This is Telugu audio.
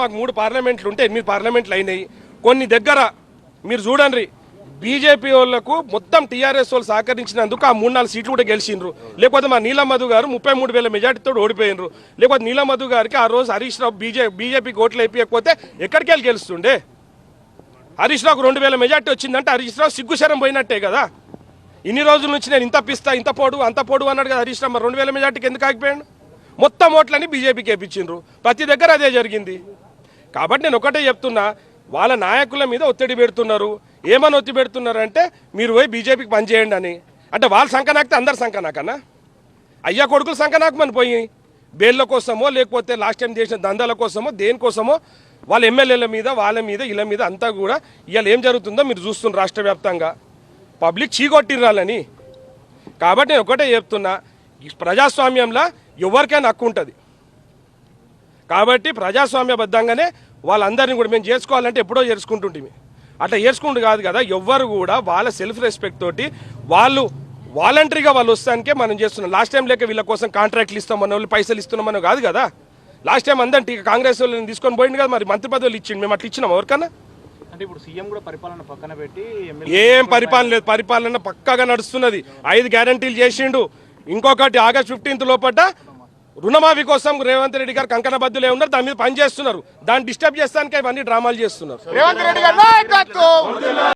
మాకు మూడు పార్లమెంట్లు ఉంటే ఎనిమిది పార్లమెంట్లు అయినాయి. కొన్ని దగ్గర మీరు చూడండి బీజేపీ వాళ్ళకు మొత్తం టీఆర్ఎస్ వాళ్ళు సహకరించినందుకు ఆ మూడు నాలుగు సీట్లు కూడా గెలిచిండ్రు. లేకపోతే మా నీలమధు గారు ముప్పై మూడు వేల మెజార్టీతో ఓడిపోయినరు లేకపోతే నీలమధు గారికి ఆ రోజు హరీష్ రావు బీజే బీజేపీకి ఓట్లు అయిపోయకపోతే ఎక్కడికి వెళ్ళి గెలుస్తుండే? హరీష్ రావుకు రెండు వేల మెజార్టీ వచ్చిందంటే హరీష్ రావు సిగ్గుశరం పోయినట్టే కదా. ఇన్ని రోజుల నుంచి నేను ఇంత పిస్తా ఇంత పోడు అంత పోడు అన్నాడు కదా హరీష్ రావు. మరి రెండు వేల మెజార్టీకి ఎందుకు ఆగిపోయాడు? మొత్తం ఓట్లని బీజేపీకి వేపించిండ్రు. ప్రతి దగ్గర అదే జరిగింది. కాబట్టి నేను ఒకటే చెప్తున్నా వాళ్ళ నాయకుల మీద ఒత్తిడి పెడుతున్నారు. ఏమని ఒత్తిడి పెడుతున్నారు అంటే మీరు పోయి బీజేపీకి పనిచేయండి అని. అంటే వాళ్ళ సంఖ నాకితే అందరు సంఖ నాకన్నా అయ్యా కొడుకులు సంఖ నాకమని పోయి బేళ్ళ కోసమో లేకపోతే లాస్ట్ టైం చేసిన దందాల కోసమో దేనికోసమో వాళ్ళ ఎమ్మెల్యేల మీద వాళ్ళ మీద ఇళ్ళ మీద అంతా కూడా ఇవాళ ఏం జరుగుతుందో మీరు చూస్తున్నారు రాష్ట్ర వ్యాప్తంగా. పబ్లిక్ చీకొట్టిరాలని కాబట్టి నేను ఒకటే చెప్తున్నా ప్రజాస్వామ్యంలో ఎవరికైనా హక్కు ఉంటుంది. కాబట్టి ప్రజాస్వామ్యబద్ధంగానే వాళ్ళందరినీ కూడా మేము చేసుకోవాలంటే ఎప్పుడో చేసుకుంటుంటిమి అట్లా చేసుకుంటూ కాదు కదా ఎవ్వరు కూడా వాళ్ళ సెల్ఫ్ రెస్పెక్ట్ తోటి వాళ్ళు వాలంటరీగా వాళ్ళు వస్తానికే మనం చేస్తున్నాం. లాస్ట్ టైం లేక వీళ్ళ కోసం కాంట్రాక్ట్లు ఇస్తామన్న వాళ్ళు పైసలు ఇస్తున్నామని కాదు కదా. లాస్ట్ టైం అందరినీ కాంగ్రెస్ వాళ్ళని తీసుకొని పోయింది కదా మరి మంత్రి పదవులు ఇచ్చిండు మేము అట్లా ఇచ్చినాం ఎవరికన్నా? అంటే ఇప్పుడు సీఎం కూడా పరిపాలన పక్కన పెట్టి ఎమ్మెల్యే ఏం పరిపాలన లేదు పరిపాలన పక్కాగా నడుస్తున్నది. ఐదు గ్యారంటీలు చేసిండు. ఇంకొకటి ఆగస్ట్ ఫిఫ్టీన్త్ లోపల రుణమాఫీ కోసం రేవంత్ రెడ్డి గారు కంకణ బద్దులే ఉన్నారు దాని మీద పని చేస్తున్నారు దాన్ని డిస్టర్బ్ చేస్తానికి ఇవన్నీ డ్రామాలు చేస్తున్నారు. రేవంత్ రెడ్డి గారు